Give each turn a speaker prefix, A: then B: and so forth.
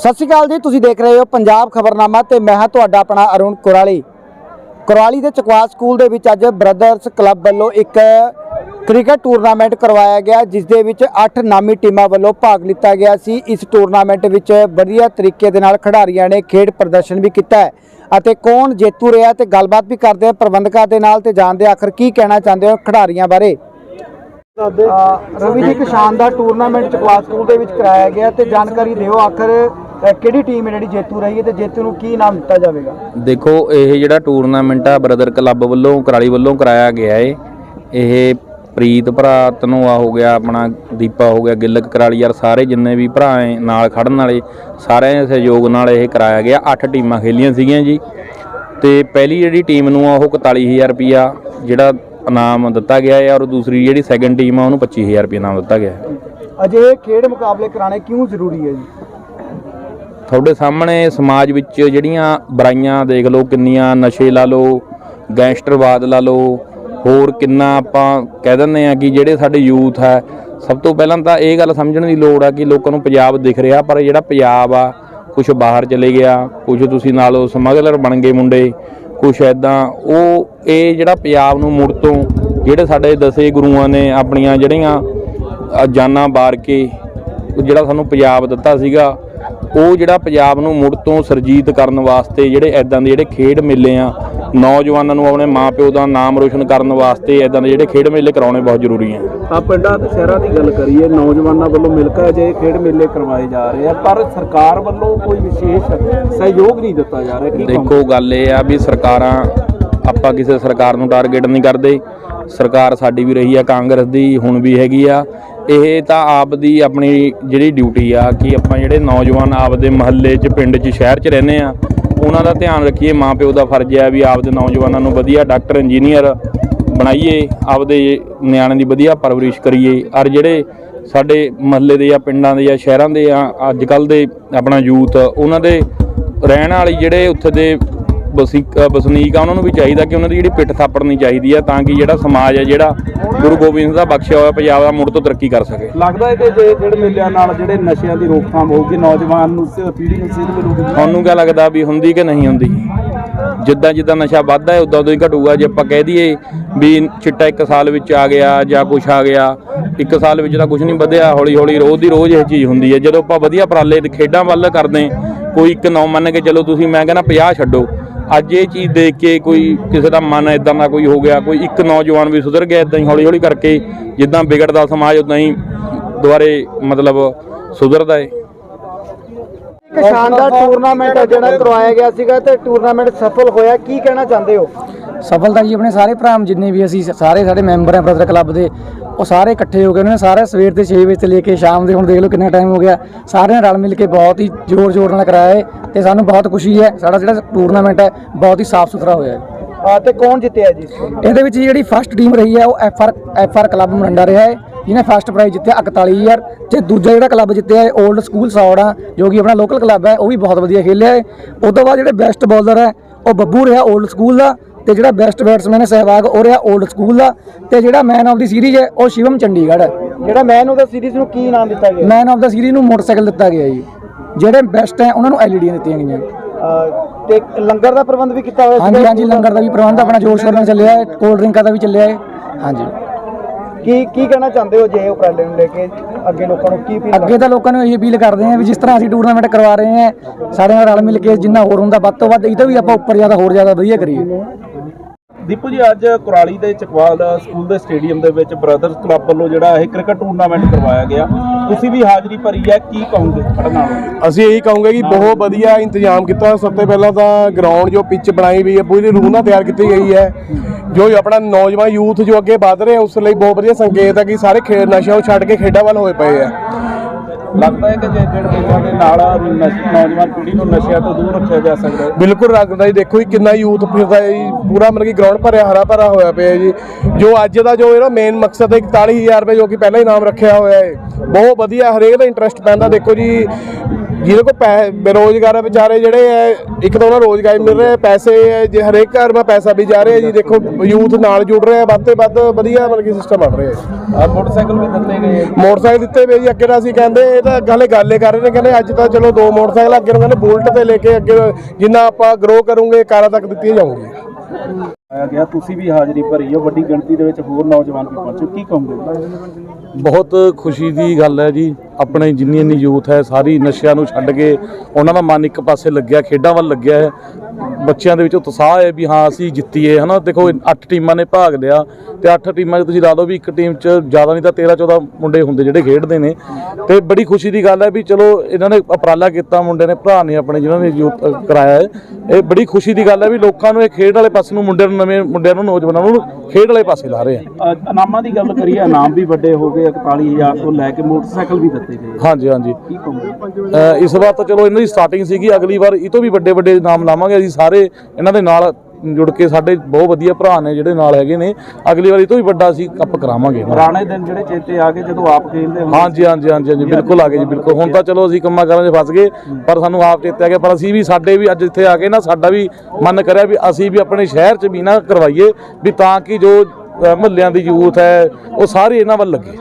A: ਸਤਿ ਸ਼੍ਰੀ ਅਕਾਲ ਜੀ, ਤੁਸੀਂ ਦੇਖ ਰਹੇ ਹੋ ਪੰਜਾਬ ਖਬਰਨਾਮਾ ਤੇ ਮੈਂ ਹਾਂ ਤੁਹਾਡਾ ਆਪਣਾ ਅਰੁਣ ਕੁਰਾਲੀ। ਕੁਰਾਲੀ ਦੇ ਚਕਵਾ ਸਕੂਲ ਦੇ ਵਿੱਚ ਅੱਜ ਬ੍ਰਦਰਸ ਕਲੱਬ ਵੱਲੋਂ ਇੱਕ ਕ੍ਰਿਕਟ ਟੂਰਨਾਮੈਂਟ ਕਰਵਾਇਆ ਗਿਆ, ਜਿਸ ਦੇ ਵਿੱਚ 8 ਨਾਮੀ ਟੀਮਾਂ ਵੱਲੋਂ ਭਾਗ ਲਿੱਤਾ ਗਿਆ ਸੀ। ਇਸ ਟੂਰਨਾਮੈਂਟ ਵਿੱਚ ਵਧੀਆ ਤਰੀਕੇ ਦੇ ਨਾਲ ਖਿਡਾਰੀਆਂ ਨੇ ਖੇਡ ਪ੍ਰਦਰਸ਼ਨ ਵੀ ਕੀਤਾ ਹੈ ਅਤੇ ਕੌਣ ਜੇਤੂ ਰਿਹਾ ਤੇ ਗੱਲਬਾਤ ਵੀ ਕਰਦੇ ਆ ਪ੍ਰਬੰਧਕਾਂ ਦੇ ਨਾਲ ਤੇ ਜਾਣਦੇ ਆਖਰ ਕੀ ਕਹਿਣਾ ਚਾਹੁੰਦੇ ਹੋ ਖਿਡਾਰੀਆਂ ਬਾਰੇ। ਰਵੀ ਜੀ ਇੱਕ ਸ਼ਾਨਦਾਰ ਟੂਰਨਾਮੈਂਟ ਚਕਵਾ ਸਕੂਲ ਦੇ ਵਿੱਚ ਕਰਾਇਆ ਗਿਆ ਤੇ ਜਾਣਕਾਰੀ ਦਿਓ ਆਖਰ ਅ, ਕਿਹੜੀ ਟੀਮ ਹੈ ਜਿਹੜੀ ਜੇਤੂ ਰਹੀ ਹੈ ਤੇ ਜੇਤੂ ਨੂੰ ਕੀ ਨਾਮ ਦਿੱਤਾ ਜਾਵੇਗਾ?
B: ਦੇਖੋ ਇਹ ਜਿਹੜਾ ਟੂਰਨਾਮੈਂਟ ਆ ਬ੍ਰਦਰ ਕਲੱਬ ਵੱਲੋਂ ਕਰਾਲੀ ਵੱਲੋਂ ਕਰਾਇਆ ਗਿਆ ਏ। ਇਹ ਪ੍ਰੀਤ ਭਰਾ ਤਨੋਆ ਹੋ ਗਿਆ ਆਪਣਾ ਦੀਪਾ ਹੋ ਗਿਆ ਗਿੱਲਕ ਕਰਾਲੀ ਯਾਰ ਸਾਰੇ ਜਿੰਨੇ ਵੀ ਭਰਾ ਏ ਨਾਲ ਖੜਨ ਵਾਲੇ ਸਾਰਿਆਂ ਦੇ ਸਹਿਯੋਗ ਨਾਲ ਇਹ ਕਰਾਇਆ ਗਿਆ। 8 ਟੀਮਾਂ ਖੇਲੀਆਂ ਸੀਗੀਆਂ ਜੀ। ਤੇ ਪਹਿਲੀ ਜਿਹੜੀ ਟੀਮ ਨੂੰ ਆ ਉਹ 41000 ਰੁਪਿਆ ਜਿਹੜਾ ਇਨਾਮ ਦਿੱਤਾ ਗਿਆ ਹੈ ਔਰ ਦੂਸਰੀ ਜਿਹੜੀ ਸੈਕੰਡ ਟੀਮ ਆ ਉਹਨੂੰ 25000 ਰੁਪਏ ਇਨਾਮ ਦਿੱਤਾ ਗਿਆ ਹੈ
A: ਅਜੇ ਖੇਡ ਮੁਕਾਬਲੇ ਕਰਾਣੇ ਕਿਉਂ ਜ਼ਰੂਰੀ ਹੈ ਜੀ?
B: ਤੁਹਾਡੇ ਸਾਹਮਣੇ ਸਮਾਜ ਵਿੱਚ ਜਿਹੜੀਆਂ ਬੁਰਾਈਆਂ ਦੇਖ ਲਓ, ਕਿੰਨੀਆਂ ਨਸ਼ੇ ਲਾ ਲਓ, ਗੈਂਗਸਟਰਵਾਦ ਲਾ ਲਓ, ਹੋਰ ਕਿੰਨਾ ਆਪਾਂ ਕਹਿ ਦਿੰਦੇ ਆ ਕਿ ਜਿਹੜੇ ਸਾਡੇ ਯੂਥ ਹੈ, ਸਭ ਤੋਂ ਪਹਿਲਾਂ ਤਾਂ ਇਹ ਗੱਲ ਸਮਝਣ ਦੀ ਲੋੜ ਆ ਕਿ ਲੋਕਾਂ ਨੂੰ ਪੰਜਾਬ ਦਿਖ ਰਿਹਾ, ਪਰ ਜਿਹੜਾ ਪੰਜਾਬ ਆ ਕੁਝ ਬਾਹਰ ਚਲੇ ਗਿਆ ਕੁਝ ਤੁਸੀਂ ਨਾਲ ਸਮਗਲਰ ਬਣ ਗਏ ਮੁੰਡੇ ਕੁਝ ਐਦਾਂ ਉਹ ਇਹ ਜਿਹੜਾ ਪੰਜਾਬ ਨੂੰ ਮੁੜ ਤੋਂ ਜਿਹੜੇ ਸਾਡੇ ਦਸੇ ਗੁਰੂਆਂ ਨੇ ਆਪਣੀਆਂ ਜਿਹੜੀਆਂ ਜਾਨਾਂ ਬਾਰ ਕੇ ਜਿਹੜਾ ਸਾਨੂੰ ਪੰਜਾਬ ਦਿੱਤਾ ਸੀਗਾ ਉਹ ਜਿਹੜਾ ਪੰਜਾਬ ਨੂੰ ਮੁੜ ਤੋਂ ਸਰਜੀਤ ਕਰਨ ਵਾਸਤੇ ਜਿਹੜੇ ਐਦਾਂ ਦੇ ਜਿਹੜੇ ਖੇਡ ਮੇਲੇ ਆ ਨੌਜਵਾਨਾਂ ਨੂੰ ਆਪਣੇ ਮਾਪਿਓ ਦਾ ਨਾਮ ਰੋਸ਼ਨ ਕਰਨ ਵਾਸਤੇ ਐਦਾਂ ਦੇ ਜਿਹੜੇ ਖੇਡ ਮੇਲੇ ਕਰਾਉਣੇ ਬਹੁਤ ਜ਼ਰੂਰੀ ਆ।
C: ਆ ਪਿੰਡਾਂ ਤੇ ਸ਼ਹਿਰਾਂ ਦੀ ਗੱਲ ਕਰੀਏ ਨੌਜਵਾਨਾਂ ਵੱਲੋਂ ਮਿਲ ਕੇ ਅਜੇ ਖੇਡ ਮੇਲੇ ਕਰਵਾਏ ਜਾ ਰਹੇ ਆ ਪਰ ਸਰਕਾਰ ਵੱਲੋਂ ਕੋਈ ਵਿਸ਼ੇਸ਼ ਸਹਿਯੋਗ ਨਹੀਂ ਦਿੱਤਾ ਜਾ ਰਿਹਾ?
B: ਦੇਖੋ ਗੱਲ ਇਹ ਆ ਵੀ ਸਰਕਾਰਾਂ ਆਪਾਂ ਕਿਸੇ ਸਰਕਾਰ ਨੂੰ ਟਾਰਗੇਟ ਨਹੀਂ ਕਰਦੇ। ਸਰਕਾਰ ਸਾਡੀ ਵੀ ਰਹੀ ਆ, ਕਾਂਗਰਸ ਦੀ ਹੁਣ ਵੀ ਹੈਗੀ ਆ। ਇਹ ਤਾਂ ਆਪ ਦੀ ਆਪਣੀ ਜਿਹੜੀ ਡਿਊਟੀ ਆ ਕਿ ਆਪਾਂ ਜਿਹੜੇ ਨੌਜਵਾਨ ਆਪਦੇ ਮਹੱਲੇ 'ਚ, ਪਿੰਡ 'ਚ, ਸ਼ਹਿਰ 'ਚ ਰਹਿੰਦੇ ਆ, ਉਹਨਾਂ ਦਾ ਧਿਆਨ ਰੱਖੀਏ। ਮਾਪਿਓ ਦਾ ਫਰਜ਼ ਹੈ ਵੀ ਆਪਦੇ ਨੌਜਵਾਨਾਂ ਨੂੰ ਵਧੀਆ ਡਾਕਟਰ ਇੰਜੀਨੀਅਰ ਬਣਾਈਏ, ਆਪਦੇ ਨਿਆਣਿਆਂ ਦੀ ਵਧੀਆ ਪਰਵਰਿਸ਼ ਕਰੀਏ। ਔਰ ਜਿਹੜੇ ਸਾਡੇ ਮਹੱਲੇ ਦੇ ਜਾਂ ਪਿੰਡਾਂ ਦੇ ਜਾਂ ਸ਼ਹਿਰਾਂ ਦੇ ਜਾਂ ਅੱਜ ਕੱਲ ਦੇ ਆਪਣਾ ਯੂਥ, ਉਹਨਾਂ ਦੇ ਰਹਿਣ ਵਾਲੀ ਜਿਹੜੇ ਉੱਥੇ ਦੇ ਵਸੀ- ਅ, ਵਸਨੀਕ ਆ ਉਹਨਾਂ ਨੂੰ ਵੀ ਚਾਹੀਦਾ ਕਿ ਉਹਨਾਂ ਦੀ ਜਿਹੜੀ ਪਿੱਠ ਥਾਪੜਨੀ ਚਾਹੀਦੀ ਆ ਤਾਂ ਕਿ ਜਿਹੜਾ ਸਮਾਜ ਹੈ ਜਿਹੜਾ ਗੁਰੂ ਗੋਬਿੰਦ ਸਿੰਘ ਦਾ ਬਖਸ਼ਿਆ ਹੋਇਆ ਪੰਜਾਬ ਦਾ ਮੁੜ ਤੋਂ ਤਰੱਕੀ ਕਰ ਸਕੇ।
C: ਲੱਗਦਾ ਹੈ ਕਿ ਜੇ ਖੇਡ ਮੇਲਿਆਂ ਨਾਲ ਜਿਹੜੇ ਨਸ਼ਿਆਂ ਦੀ ਰੋਕਥਾਮ ਹੋਊਗੀ ਨੌਜਵਾਨ ਨੂੰ ਪੀੜ੍ਹੀ ਨੂੰ ਸਿੱਧ ਮਿਲੂਗੀ?
B: ਤੁਹਾਨੂੰ ਕੀ ਲੱਗਦਾ ਵੀ ਹੁੰਦੀ ਕਿ ਨਹੀਂ ਹੁੰਦੀ? ਜਿੱਦਾਂ ਜਿੱਦਾਂ ਨਸ਼ਾ ਵੱਧਦਾ ਹੈ ਉਦਾਂ ਉਦਾਂ ਹੀ ਘਟੂਗਾ। ਜੇ ਆਪਾਂ ਕਹਿ ਦਈਏ ਵੀ ਚਿੱਟਾ ਇੱਕ ਸਾਲ ਵਿੱਚ ਆ ਗਿਆ ਜਾਂ ਕੁਛ ਆ ਗਿਆ ਇੱਕ ਸਾਲ ਵਿੱਚ ਤਾਂ ਕੁਝ ਨਹੀਂ ਵਧਿਆ ਹੌਲੀ ਹੌਲੀ ਰੋਜ਼ ਦੀ ਰੋਜ਼ ਇਹ ਚੀਜ਼ ਹੁੰਦੀ ਹੈ। ਜਦੋਂ ਆਪਾਂ ਵਧੀਆ ਉਪਰਾਲੇ ਖੇਡਾਂ ਵੱਲ ਕਰਦੇ ਕੋਈ ਇੱਕ ਨੌ ਮੰਨ ਕੇ ਚਲੋ ਤੁਸੀਂ ਮੈਂ ਕਹਿੰਦਾ 50 ਛੱਡੋ। ਅੱਜ ਇਹ ਚੀਜ਼ ਦੇਖ ਕੇ ਕੋਈ ਕਿਸੇ ਦਾ ਮਨ ਇਦਾਂ ਦਾ ਕੋਈ ਹੋ ਗਿਆ ਕੋਈ ਇੱਕ ਨੌਜਵਾਨ ਵੀ ਸੁਧਰ ਗਿਆ ਇਦਾਂ ਹੀ ਹੌਲੀ ਹੌਲੀ ਕਰਕੇ ਜਿੱਦਾਂ ਵਿਗੜਦਾ ਸਮਾਜ ਉਦਾਂ ਹੀ ਦੁਬਾਰੇ ਮਤਲਬ ਸੁਧਰਦਾ ਹੈ
A: ਇੱਕ ਸ਼ਾਨਦਾਰ ਟੂਰਨਾਮੈਂਟ ਜਿਹੜਾ ਕਰਵਾਇਆ ਗਿਆ ਸੀਗਾ ਤੇ ਟੂਰਨਾਮੈਂਟ ਸਫਲ ਹੋਇਆ ਕੀ ਕਹਿਣਾ ਚਾਹੁੰਦੇ ਹੋ?
D: ਸਫਲਤਾ ਜੀ ਆਪਣੇ ਸਾਰੇ ਭਰਾ ਜਿੰਨੇ ਵੀ ਅਸੀਂ ਸਾਰੇ ਸਾਡੇ ਮੈਂਬਰ ਆ ਬ੍ਰਦਰ ਕਲੱਬ ਦੇ ਉਹ ਸਾਰੇ ਇਕੱਠੇ ਹੋ ਕੇ ਉਹਨਾਂ ਨੇ ਸਾਰੇ ਸਵੇਰ ਦੇ 6 ਵਜੇ ਤੋਂ ਲੈ ਕੇ ਸ਼ਾਮ ਦੇ ਹੁਣ ਦੇਖ ਲਓ ਕਿੰਨਾ ਟਾਈਮ ਹੋ ਗਿਆ ਸਾਰਿਆਂ ਨੇ ਰਲ ਮਿਲ ਕੇ ਬਹੁਤ ਹੀ ਜ਼ੋਰ ਜ਼ੋਰ ਨਾਲ ਕਰਾਇਆ ਹੈ ਤੇ ਸਾਨੂੰ ਬਹੁਤ ਖੁਸ਼ੀ ਹੈ ਸਾਡਾ ਜਿਹੜਾ ਟੂਰਨਾਮੈਂਟ ਹੈ ਬਹੁਤ ਹੀ ਸਾਫ਼ ਸੁਥਰਾ ਹੋਇਆ ਹੈ।
A: ਅਹ ਤੇ ਕੌਣ ਜਿੱਤਿਆ ਜੀ?
D: ਇਹਦੇ ਵਿੱਚ ਜਿਹੜੀ ਫਸਟ ਟੀਮ ਰਹੀ ਹੈ ਉਹ F R F R club Maranda ਰਿਹਾ ਹੈ ਜਿਹਨੇ ਫਸਟ ਪ੍ਰਾਈਜ਼ ਜਿੱਤਿਆ 41000 ਤੇ ਦੂਜਾ ਜਿਹੜਾ ਕਲੱਬ ਜਿੱਤਿਆ ਹੈ 올ਡ ਸਕੂਲ ਸੌੜਾ ਜੋ ਕਿ ਆਪਣਾ ਲੋਕਲ ਕਲੱਬ ਹੈ ਉਹ ਵੀ ਬਹੁਤ ਵਧੀਆ ਖੇਲਿਆ ਹੈ। ਉਸ ਤੋਂ ਬਾਅਦ ਜਿਹੜੇ ਬੈਸਟ ਬੋਲਰ ਹੈ ਉਹ ਬੱਬੂ ਰਿਹਾ 올ਡ ਸਕੂਲ ਦਾ ਤੇ ਜਿਹੜਾ ਬੈਸਟ ਬੈਟਸਮੈਨ ਹੈ ਸਹਿਵਾਗ ਉਹ ਰਿਹਾ 올ਡ ਸਕੂਲ ਦਾ। ਤੇ ਜਿਹੜਾ ਮੈਨ ਆਫ ਦੀ ਸੀਰੀਜ਼ ਹੈ ਉਹ ਸ਼ਿਵਮ ਚੰਡੀਗੜ੍ਹ ਹੈ।
A: ਜਿਹੜਾ ਮੈਨ ਉਹਦਾ ਸੀਰੀਜ਼ ਨੂੰ ਕੀ ਨਾਮ ਦਿੱਤਾ ਗਿਆ?
D: ਮੈਨ ਆਫ ਦਾ ਸੀਰੀਜ਼ ਨੂੰ ਮੋਟਰਸਾਈਕਲ ਦਿੱਤਾ ਗਿਆ ਜੀ। ਜਿਹੜੇ ਬੈਸਟ ਹੈ ਉਹਨਾਂ ਨੂੰ ਐਲਈਡੀਆਂ ਦਿੱਤੀਆਂ ਗਈਆਂ।
A: ਤੇ ਲੰਗਰ ਦਾ ਪ੍ਰਬੰਧ ਵੀ ਕੀਤਾ ਹੋਇਆ
D: ਹਾਂਜੀ ਹਾਂਜੀ ਲੰਗਰ ਦਾ ਵੀ ਪ੍ਰਬੰਧ ਆਪਣਾ ਜੋਰ ਸ਼ੋਰ ਨਾਲ ਚੱਲਿਆ ਹੈ ਕੋਲਡ ਡਰਿੰਕਾਂ ਦਾ ਵੀ ਚੱਲਿਆ ਹੈ। ਹਾਂਜੀ।
A: ਕੀ ਕੀ ਕਹਿਣਾ ਚਾਹੁੰਦੇ ਹੋ ਜੇ ਉਪਰਾਲੇ ਨੂੰ ਲੈ ਕੇ ਅੱਗੇ ਲੋਕਾਂ ਨੂੰ ਕੀ ਫੀਲ
D: ਅੱਗੇ ਤਾਂ ਲੋਕਾਂ ਨੂੰ ਇਹ ਅਪੀਲ ਕਰਦੇ ਹਾਂ ਵੀ ਜਿਸ ਤਰ੍ਹਾਂ ਅਸੀਂ ਟੂਰਨਾਮੈਂਟ ਕਰਵਾ ਰਹੇ ਹਾਂ ਸਾਰੇ ਨਾਲ ਰਲ ਮਿਲ ਕੇ ਜਿੰਨਾ ਹੋਰ ਹੁੰਦਾ ਵੱਧ ਤੋਂ ਵੱਧ ਇਹ ਤੋਂ ਵੀ ਆਪਾਂ ਉੱਪਰ ਜ਼ਿਆਦਾ ਹੋਰ ਜ਼ਿਆਦਾ ਵਧੀਆ ਕਰੀਏ।
C: ਦੀਪੂ ਜੀ, ਅੱਜ ਕੁਰਾਲੀ ਦੇ ਚਕਵਾਲ ਸਕੂਲ ਦੇ ਸਟੇਡੀਅਮ ਦੇ ਵਿੱਚ ਬ੍ਰਦਰਸ ਕਲੱਬ ਵੱਲੋਂ ਜਿਹੜਾ ਇਹ ਕ੍ਰਿਕਟ ਟੂਰਨਾਮੈਂਟ ਕਰਵਾਇਆ ਗਿਆ। ਤੁਸੀਂ ਵੀ ਹਾਜ਼ਰੀ ਭਰੀ ਹੈ, ਕੀ ਕਹੋਗੇ ਖੜਨ ਨਾਲ?
E: ਅਸੀਂ ਇਹੀ ਕਹੂੰਗੇ ਕਿ ਬਹੁਤ ਵਧੀਆ ਇੰਤਜ਼ਾਮ ਕੀਤਾ। ਸਭ ਤੋਂ ਪਹਿਲਾਂ ਤਾਂ ਗਰਾਊਂਡ ਜੋ ਪਿੱਚ ਬਣਾਈ ਹੋਈ ਹੈ, ਪੂਰੀ ਰੂਹ ਨਾਲ ਤਿਆਰ ਕੀਤੀ ਗਈ ਹੈ। ਜੋ ਆਪਣਾ ਨੌਜਵਾਨ ਯੂਥ ਜੋ ਅੱਗੇ ਵਧ ਰਿਹਾ ਉਸ ਲਈ ਬਹੁਤ ਵਧੀਆ ਸੰਕੇਤ ਹੈ ਕਿ ਸਾਰੇ ਖੇਡ ਨਸ਼ਿਆਂ ਨੂੰ ਛੱਡ ਕੇ ਖੇਡਾਂ ਵੱਲ ਹੋਏ ਪਏ ਆ।
C: ਲੱਗਦਾ ਹੈ ਕਿ ਜੇ ਖੇਡ ਦੇ ਨਾਲ ਨਸ਼- ਨੌਜਵਾਨ ਪੀੜ੍ਹੀ ਨੂੰ ਨਸ਼ਿਆਂ ਤੋਂ ਦੂਰ ਰੱਖਿਆ ਜਾ ਸਕਦਾ ਹੈ।
E: ਬਿਲਕੁਲ ਰੱਖਦਾ ਜੀ, ਦੇਖੋ ਜੀ, ਕਿੰਨਾ ਯੂਥ ਫਿਰਦਾ ਹੈ ਜੀ, ਪੂਰਾ ਮਤਲਬ ਕਿ ਗਰਾਊਂਡ ਭਰਿਆ ਹਰਾ ਭਰਾ ਹੋਇਆ ਪਿਆ ਜੀ। ਜੋ ਅੱਜ ਦਾ ਜੋ ਇਹਦਾ ਮੇਨ ਮਕਸਦ ਹੈ 41000 ਰੁਪਏ ਜੋ ਕਿ ਪਹਿਲਾਂ ਹੀ ਨਾਮ ਰੱਖਿਆ ਹੋਇਆ ਹੈ। ਬਹੁਤ ਵਧੀਆ, ਹਰੇਕ ਦਾ ਇੰਟਰਸਟ ਪੈਂਦਾ, ਦੇਖੋ ਜੀ ਜਿਹਦੇ ਕੋਲ ਪੈ ਬੇਰੋਜ਼ਗਾਰ ਹੈ ਵਿਚਾਰੇ ਜਿਹੜੇ ਹੈ ਇੱਕ ਤਾਂ ਉਹਨਾਂ ਰੋਜ਼ਗਾਰ ਮਿਲ ਰਿਹਾ ਪੈਸੇ ਹੈ, ਜੇ ਹਰੇਕ ਘਰ ਮਾ ਪੈਸਾ ਵੀ ਜਾ ਰਿਹਾ ਜੀ ਦੇਖੋ ਯੂਥ ਨਾਲ ਜੁੜ ਰਿਹਾ ਵੱਧ ਤੇ ਵੱਧ ਵਧੀਆ ਮਤਲਬ ਕਿ ਸਿਸਟਮ ਬਣ ਰਿਹਾ ਹੈ
C: ਆ ਮੋਟਰਸਾਈਕਲ ਵੀ ਦਿੱਤੇ ਗਏ
E: ਮੋਟਰਸਾਈਕਲ ਦਿੱਤੇ ਵੇ ਜੀ ਅੱਗੇ ਤਾਂ ਅਸੀਂ ਕਹਿੰਦੇ ਇਹ ਤਾਂ ਗਾਲੇ ਗਾਲੇ ਕਰ ਰਹੇ ਨੇ ਕਹਿੰਦੇ ਅੱਜ ਤਾਂ ਚਲੋ ਦੋ ਮੋਟਰਸਾਈਕਲ ਅੱਗੇ ਨੂੰ ਕਹਿੰਦੇ ਬੁਲਟ ਤੇ ਲੈ ਕੇ ਅੱਗੇ ਜਿੰਨਾ ਆਪਾਂ ਗਰੋ ਕਰੂਗੇ ਕਾਰਾਂ ਤੱਕ ਦਿੱਤੀਆਂ ਜਾਊਗੀਆਂ।
C: ਆਇਆ ਗਿਆ ਤੁਸੀਂ ਵੀ ਹਾਜ਼ਰੀ ਭਰੀ ਹੋ ਵੱਡੀ ਗਿਣਤੀ ਦੇ ਵਿੱਚ ਹੋਰ ਨੌਜਵਾਨ ਵੀ ਪਹੁੰਚੇ ਕੀ ਕਹੋਗੇ?
F: ਬਹੁਤ ਖੁਸ਼ੀ ਦੀ ਗੱਲ ਹੈ ਜੀ। ਆਪਣੇ ਜਿੰਨੀ ਇੰਨੀ ਯੂਥ ਹੈ ਸਾਰੀ ਨਸ਼ਿਆਂ ਨੂੰ ਛੱਡ ਕੇ ਉਹਨਾਂ ਦਾ ਮਨ ਇੱਕ ਪਾਸੇ ਲੱਗਿਆ ਖੇਡਾਂ ਵੱਲ ਲੱਗਿਆ ਹੈ। ਬੱਚਿਆਂ ਦੇ ਵਿੱਚ ਉਤਸ਼ਾਹ ਹੈ ਵੀ ਹਾਂ ਅਸੀਂ ਜਿੱਤੀਏ ਹਨਾ? ਦੇਖੋ 8 ਟੀਮਾਂ ਨੇ ਭਾਗ ਲਿਆ ਤੇ 8 ਟੀਮਾਂ 'ਚ ਤੁਸੀਂ ਲਾ ਲਓ ਵੀ ਇੱਕ ਟੀਮ 'ਚ ਜ਼ਿਆਦਾ ਨਹੀਂ ਤਾਂ 13 14 ਮੁੰਡੇ ਹੁੰਦੇ ਜਿਹੜੇ ਖੇਡਦੇ ਨੇ। ਤੇ ਬੜੀ ਖੁਸ਼ੀ ਦੀ ਗੱਲ ਹੈ ਵੀ ਚਲੋ ਇਹਨਾਂ ਨੇ ਉਪਰਾਲਾ ਕੀਤਾ ਮੁੰਡੇ ਨੇ ਭਰਾ ਨੇ ਆਪਣੇ ਜਿਨ੍ਹਾਂ ਨੇ ਯੂਥ ਅ, ਕਰਾਇਆ ਹੈ। ਇਹ ਬੜੀ ਖੁਸ਼ੀ ਦੀ ਗੱਲ ਹੈ ਵੀ ਲੋਕਾਂ ਨੂੰ ਇਹ ਖੇਡ ਵਾਲੇ ਪਾਸੇ ਨੂੰ ਮੁੰਡਿਆਂ ਨੂੰ ਨਵੇਂ ਮੁੰਡਿਆਂ ਨੂੰ ਨੌਜਵਾਨਾਂ ਨੂੰ ਖੇਡ ਵਾਲੇ ਪਾਸੇ ਲਾ ਰਹੇ ਆ।
C: ਇਨਾਮਾਂ ਦੀ ਗੱਲ ਕਰੀਏ ਇਨਾਮ ਵੀ ਵੱਡੇ ਹੋ ਗਏ 41000 ਤੋਂ ਲੈ ਕੇ ਮੋਟਰਸਾਈਕਲ ਵੀ ਦਿੱਤੇ ਗਏ
F: ਹਾਂਜੀ ਹਾਂਜੀ।
C: ਕੀ ਕਹੋਗੇ?
F: ਅ, ਇਸ ਵਾਰ ਤਾਂ ਚਲੋ ਇਹਨਾਂ ਦੀ ਸਟਾਰਟਿੰਗ ਸੀਗੀ ਅਗਲੀ ਵਾਰ ਇਹ ਤੋਂ ਵੀ ਵੱਡੇ ਵੱਡੇ ਨਾਮ ਲਾਵਾਂਗੇ ਅਸੀਂ ਸਾਰੇ। ਇਹਨਾਂ ਦੇ ਨਾਲ ਜੁੜ ਕੇ ਸਾਡੇ ਬਹੁਤ ਵਧੀਆ ਭਰਾ ਨੇ ਜਿਹੜੇ ਨਾਲ ਹੈਗੇ ਨੇ। ਅਗਲੀ ਵਾਰ ਇਹ ਤੋਂ ਵੀ ਵੱਡਾ ਅਸੀਂ ਕੱਪ ਕਰਾਵਾਂਗੇ। ਇਹਨਾਂ ਦਾ।
C: ਪੁਰਾਣੇ ਦਿਨ ਜਿਹੜੇ ਚੇਤੇ ਆ ਗਏ ਜਦੋਂ ਆਪ ਖੇਡਦੇ ਹੁੰਦੇ
F: ਹਾਂਜੀ ਹਾਂਜੀ ਹਾਂਜੀ ਹਾਂਜੀ ਬਿਲਕੁਲ ਆ ਗਏ ਜੀ ਬਿਲਕੁਲ। ਹੁਣ ਤਾਂ ਚਲੋ ਅਸੀਂ ਕੰਮਾਂ ਕਾਰਾਂ 'ਚ ਫਸ ਗਏ ਪਰ ਸਾਨੂੰ ਆਪ ਚੇਤੇ ਆ ਗਿਆ। ਪਰ ਅਸੀਂ ਵੀ ਸਾਡੇ ਵੀ ਅੱਜ ਇੱਥੇ ਆ ਕੇ ਨਾ ਸਾਡਾ ਵੀ ਮਨ ਕਰਿਆ ਵੀ ਅਸੀਂ ਵੀ ਆਪਣੇ ਸ਼ਹਿਰ 'ਚ ਵੀ ਨਾ ਕਰਵਾਈਏ ਵੀ ਤਾਂ ਕਿ ਜੋ ਮਹੱਲਿਆਂ ਦੀ ਯੂਥ ਹੈ ਉਹ ਸਾਰੇ ਇਹਨਾਂ ਵੱਲ ਲੱਗੇ।